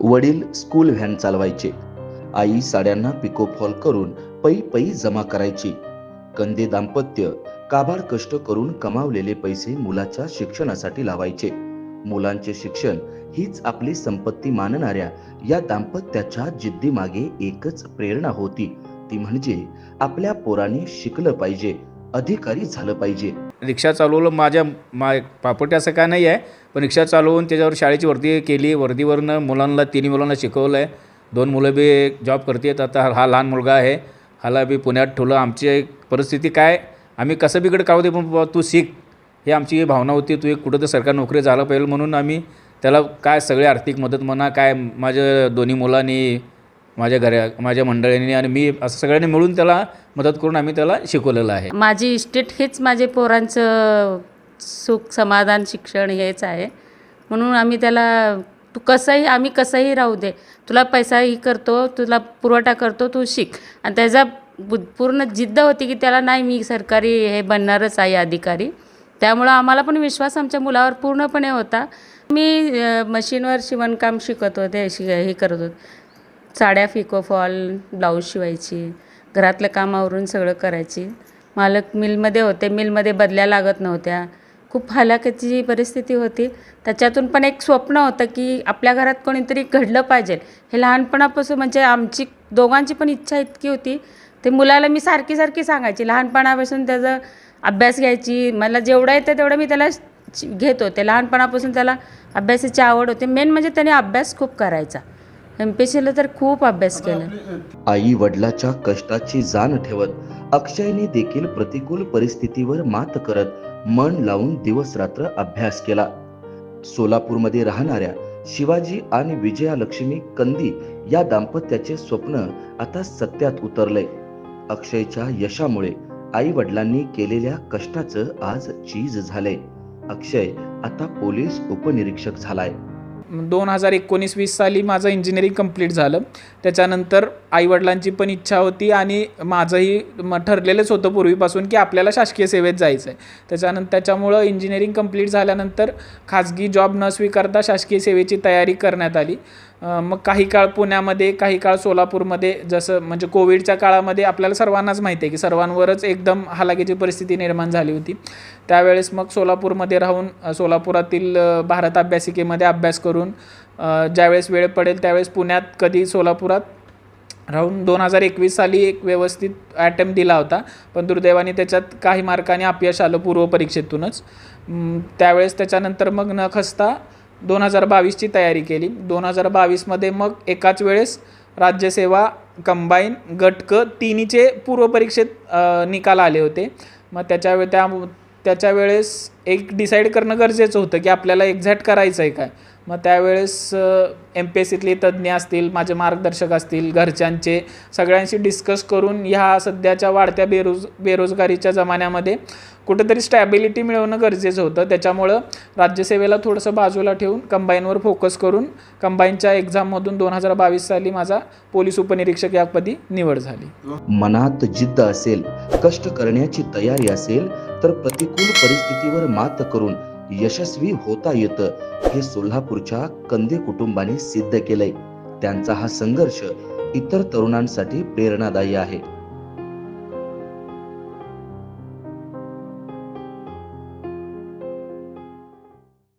वडील school van चालवायचे. आई साड्यांना पिको फॉल करून पै पै जमा करायची. कंदे दाम्पत्य काबाड कष्ट करून कमावलेले पैसे मुलाच्या शिक्षणासाठी लावायचे. मुलांचे शिक्षण हीच आपली संपत्ती मानणाऱ्या या दाम्पत्याच्या जिद्दीमागे एकच प्रेरणा होती. ती म्हणजे आपल्या पोराने शिकलं पाहिजे अधिकारी झालं पाहिजे. रिक्षा चालवलं माझ्या मा पापटे असं काय नाही आहे पण रिक्षा चालवून त्याच्यावर शाळेची वर्दी केली. वर्दीवरनं मुलांना तिन्ही मुलांना शिकवलं आहे दोन मुलं बी जॉब करतात आता हा लहान मुलगा आहे. हाला बी पुण्यात ठेवलं. आमची परिस्थिती काय? आम्ही कसं बिकडे काढू दे पण बाबा तू शिक. ही आमची भावना होती. तू एक कुठं तर सरकारी नोकरी झालं पाहिजे म्हणून आम्ही त्याला काय सगळी आर्थिक मदत म्हणा काय माझ्या दोन्ही मुलांनी माझ्या घरा माझ्या मंडळींनी आणि मी असं सगळ्यांनी मिळून त्याला मदत करून आम्ही त्याला शिकवलेलं आहे. माझी इस्टेट हेच माझे पोरांचं सुख समाधान शिक्षण हेच आहे. म्हणून आम्ही त्याला तू कसंही आम्ही कसंही राहू दे. तुला पैसाही करतो तुला पुरवठा करतो तू शिक. आणि त्याचा पूर्ण जिद्द होती की त्याला नाही मी सरकारी हे बनणारच आहे अधिकारी. त्यामुळं आम्हाला पण विश्वास आमच्या मुलावर पूर्णपणे होता. मी मशीनवर शिवणकाम शिकत होते शि हे करत होते. साड्या फिको फॉल ब्लाऊज शिवायची घरातलं काम आवरून सगळं करायची. मालक मिलमध्ये होते मिलमध्ये बदल्या लागत नव्हत्या. खूप हलाखीची परिस्थिती होती त्याच्यातून पण एक स्वप्न होतं की आपल्या घरात कोणीतरी घडलं पाहिजे. हे लहानपणापासून म्हणजे आमची दोघांची पण इच्छा इतकी होती ते मुलाला मी सारखी सारखी सांगायची. लहानपणापासून त्याचा अभ्यास घ्यायची मला जेवढं येतं तेवढं मी त्याला घेत होते. लहानपणापासून त्याला अभ्यासाची आवड होती. मेन म्हणजे त्याने अभ्यास खूप करायचा. एम पी सीला तर खूप अभ्यास केला. आई वडिलाच्या कष्टाची जाण ठेवत अक्षयने देखील प्रतिकूल परिस्थितीवर मात करत मन लावून दिवस रात्र अभ्यास केला. सोलापूरमध्ये राहणाऱ्या शिवाजी आणि विजयालक्ष्मी कंदी या दाम्पत्याचे स्वप्न आता सत्यात उतरलंय अक्षयच्या यशामुळे आई वडिलांनी केलेल्या कष्टाचं आज चीज झालंय अक्षय आता पोलीस उपनिरीक्षक झालाय. दोन हजार एकोणीस वीस साली माझं इंजिनिअरिंग कंप्लीट झालं. त्याच्यानंतर आईवडिलांची पण इच्छा होती आणि माझंही म ठरलेलंच होतं पूर्वीपासून की आपल्याला शासकीय सेवेत जायचं आहे त्याच्यानंतर त्याच्यामुळं इंजिनिअरिंग कंप्लीट झाल्यानंतर खाजगी जॉब न स्वीकारता शासकीय सेवेची तयारी करण्यात आली. मग काही काळ पुण्यामध्ये काही काळ सोलापूरमध्ये जसं म्हणजे कोविडच्या काळामध्ये आपल्याला सर्वांनाच माहिती आहे की सर्वांवरच एकदम हालाकीची परिस्थिती निर्माण झाली होती. त्यावेळेस मग सोलापूरमध्ये राहून सोलापुरातील भारत अभ्यासिकेमध्ये अभ्यास करून ज्यावेळेस वेळ पडेल त्यावेळेस पुण्यात कधी सोलापुरात राहून दोन हजार एकवीस साली एक व्यवस्थित अटेम्प्ट दिला होता. पण दुर्दैवाने त्याच्यात काही मार्काने अपयश आलं पूर्वपरीक्षेतूनच परीक्षेतूनच. त्यावेळेस त्याच्यानंतर मग न खसता दोन हजार बावीसची तयारी केली. दोन हजार बावीसमध्ये मग एकाच वेळेस राज्यसेवा कंबाईन गटक तिन्हीचे पूर्वपरीक्षेत निकाल आले होते. मग त्याच्या त्या त्याच्या वेळेस एक डिसाईड करणं गरजेचं होतं की आपल्याला एक्झॅक्ट करायचं आहे काय. मग त्यावेळेस एम पी एस सीतले तज्ज्ञ असतील माझे मार्गदर्शक असतील घरच्यांचे सगळ्यांशी डिस्कस करून ह्या सध्याच्या वाढत्या बेरोज बेरोजगारीच्या जमान्यामध्ये कुठेतरी स्टॅबिलिटी मिळवणं गरजेचं होतं. त्याच्यामुळं राज्यसेवेला थोडंसं बाजूला ठेवून कंबाईनवर फोकस करून कंबाईनच्या एक्झाममधून दोन हजार बावीस साली माझा पोलीस उपनिरीक्षक यापदी निवड झाली. मनात जिद्द असेल कष्ट करण्याची तयारी असेल तर प्रतिकूल परिस्थितीवर मात करून यशस्वी होता येतं हे सोलापूरच्या कंदे कुटुंबाने सिद्ध केलंय. त्यांचा हा संघर्ष इतर तरुणांसाठी प्रेरणादायी आहे.